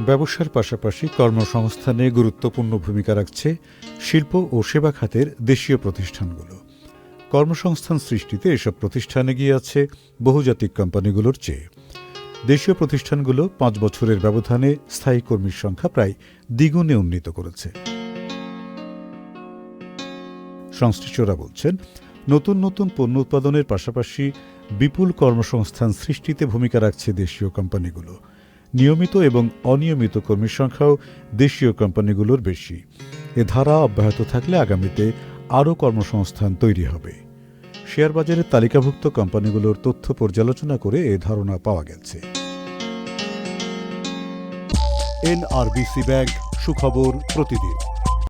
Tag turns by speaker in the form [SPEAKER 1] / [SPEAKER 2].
[SPEAKER 1] ব্যবসার পাশাপাশি কর্মসংস্থানে গুরুত্বপূর্ণ ভূমিকা রাখছে শিল্প ও সেবা খাতের দেশীয় প্রতিষ্ঠানগুলো। কর্মসংস্থান সৃষ্টিতে এসব প্রতিষ্ঠান এগিয়ে আছে বহুজাতিক কোম্পানিগুলোর চেয়ে। দেশীয় প্রতিষ্ঠানগুলো পাঁচ বছরের ব্যবধানে স্থায়ী কর্মীর সংখ্যা প্রায় দ্বিগুণে উন্নীত করেছে। সংশ্লিষ্টরা বলছেন, নতুন নতুন পণ্য উৎপাদনের পাশাপাশি বিপুল কর্মসংস্থান সৃষ্টিতে ভূমিকা রাখছে দেশীয় কোম্পানিগুলো। নিয়মিত এবং অনিয়মিত কর্মীর সংখ্যাও দেশীয় কোম্পানিগুলোর বেশি। এ ধারা অব্যাহত থাকলে আগামীতে আরও কর্মসংস্থান তৈরি হবে। শেয়ার বাজারের তালিকাভুক্ত কোম্পানিগুলোর তথ্য পর্যালোচনা করে এ ধারণা পাওয়া গেছে। এনআরবিসি ব্যাংক, সুখবর প্রতিদিন।